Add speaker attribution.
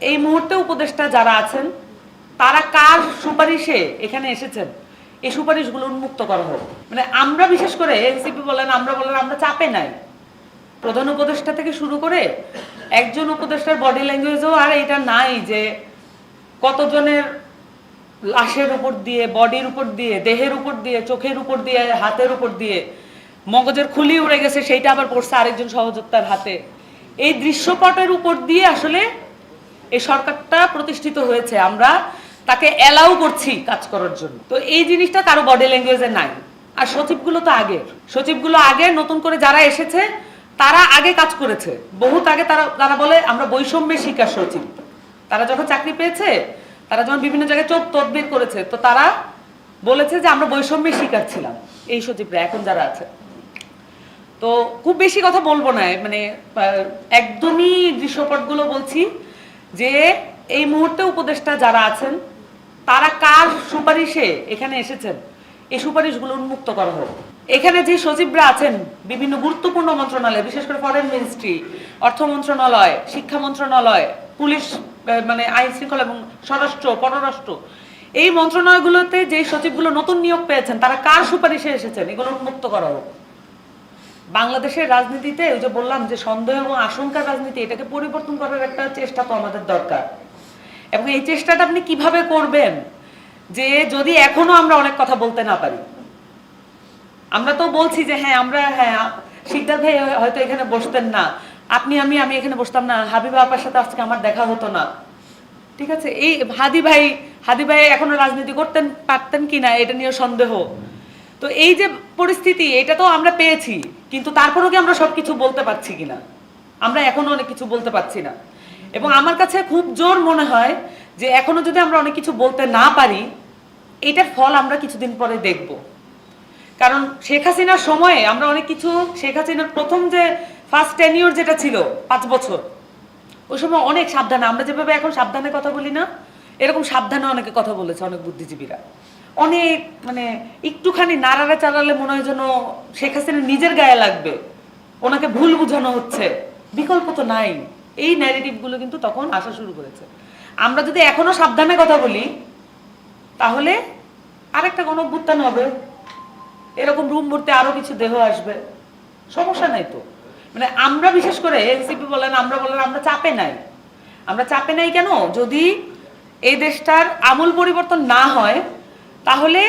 Speaker 1: এই মুহূর্তে উপদেষ্টা যারা আছেন, তারা কার সুপারিশে এখানে এসেছেন? এই সুপারিশগুলো উন্মুক্ত করা হোক। মানে আমরা বিশেষ করে এনসিপি বলেন, আমরা বলেন, আমরা চাপে নাই। প্রধান উপদেষ্টা থেকে শুরু করে একজন উপদেষ্টার বডি ল্যাঙ্গুয়েজও আর এটা নাই যে কতজনের লাশের উপর দিয়ে বডির উপর দিয়ে, দেহের উপর দিয়ে, চোখের উপর দিয়ে, হাতের উপর দিয়ে মগজের খুলি উড়ে গেছে, সেইটা আবার পড়ছে আরেকজন সহযোদ্ধার হাতে। এই দৃশ্যপটের উপর দিয়ে আসলে এই সরকারটা প্রতিষ্ঠিত হয়েছে, আমরা তাকে অ্যালাউ করছি কাজ করার জন্য। তো এই জিনিসটা কারও বডি ল্যাঙ্গুয়েজে নাই। আর সচিবগুলো তো আগে সচিবগুলো আগে নতুন করে যারা এসেছে, তারা আগে কাজ করেছে। বহুত আগে তারা তারা বলে আমরা বৈষম্যের শিকার সচিব। তারা যখন চাকরি পেয়েছে, তারা যখন বিভিন্ন জায়গায় চোখ তদবির করেছে, তো তারা বলেছে যে আমরা বৈষম্যের শিকার ছিলাম, এই সচিবরা এখন যারা আছে। তো খুব বেশি কথা বলব না মানে একদমই দৃশ্যপটগুলো বলছি। যে এই মুহূর্তে উপদেষ্টা যারা আছেন, তারা কার সুপারিশে এখানে এসেছেন? এই সুপারিশগুলো উন্মুক্ত করা হোক। এখানে যে সচিবরা আছেন, বিভিন্ন গুরুত্বপূর্ণ মন্ত্রণালয়, বিশেষ করে ফরেন মিনিস্ট্রি অর্থ মন্ত্রণালয়, শিক্ষা মন্ত্রণালয়, পুলিশ মানে আইন শৃঙ্খলা এবং স্বরাষ্ট্র, পররাষ্ট্র, এই মন্ত্রণালয়গুলোতে যে সচিবগুলো নতুন নিয়োগ পেয়েছেন, তারা কার সুপারিশে এসেছেন? এগুলো উন্মুক্ত করা হোক। বাংলাদেশের রাজনীতিতে ওই যে বললাম যে সন্দেহ এবং আশঙ্কার রাজনীতি, এটাকে পরিবর্তন করার একটা চেষ্টা তো আমাদের দরকার। এবং এই চেষ্টাটা আপনি কীভাবে করবেন যে যদি এখনও আমরা অনেক কথা বলতে না পারি? আমরা তো বলছি যে হ্যাঁ আমরা হ্যাঁ শিকদার ভাই হয়তো এখানে বসতেন না। আপনি, আমি আমি এখানে বসতাম না। হাবিবা আপার সাথে আজকে আমার দেখা হতো না। ঠিক আছে? এই হাদি ভাই হাদি ভাই এখনও রাজনীতি করতেন, পারতেন কি না এটা নিয়ে সন্দেহ। তো এই যে পরিস্থিতি, এটা তো আমরা পেয়েছি, কিন্তু তারপরেও কি আমরা সবকিছু বলতে পারছি কিনা? আমরা এখনও অনেক কিছু বলতে পারছি না। এবং আমার কাছে খুব জোর মনে হয় যে এখনও যদি আমরা অনেক কিছু বলতে না পারি, এটার ফল আমরা কিছুদিন পরে দেখব। কারণ শেখ হাসিনার সময়ে আমরা অনেক কিছু, শেখ হাসিনার প্রথম যে ফার্স্ট টেনিওর যেটা ছিল, পাঁচ বছর, ওই সময় অনেক সাবধানে, আমরা যেভাবে এখন সাবধানে কথা বলি না, এরকম সাবধানে অনেকে কথা বলেছে, অনেক বুদ্ধিজীবীরা। অনেক মানে একটুখানি নাড়াড়া চালালে মনে হয় যেন শেখ হাসিনা নিজের গায়ে লাগবে। ওনাকে ভুল বোঝানো হচ্ছে। বিকল্প তো নাই। এই ন্যারেটিভগুলো কিন্তু তখন আসা শুরু করেছে। আমরা যদি এখনও সাবধানে কথা বলি, তাহলে আরেকটা গণভ্যুত্থান হবে। এরকম রুম ভর্তি আরও কিছু দেহ আসবে। সমস্যা নাই তো। মানে আমরা বিশেষ করে এনসিপি বলেন, আমরা বলেন, আমরা চাপে নাই। আমরা চাপে নাই কেন? যদি এই দেশটার আমূল পরিবর্তন না হয় তাহলে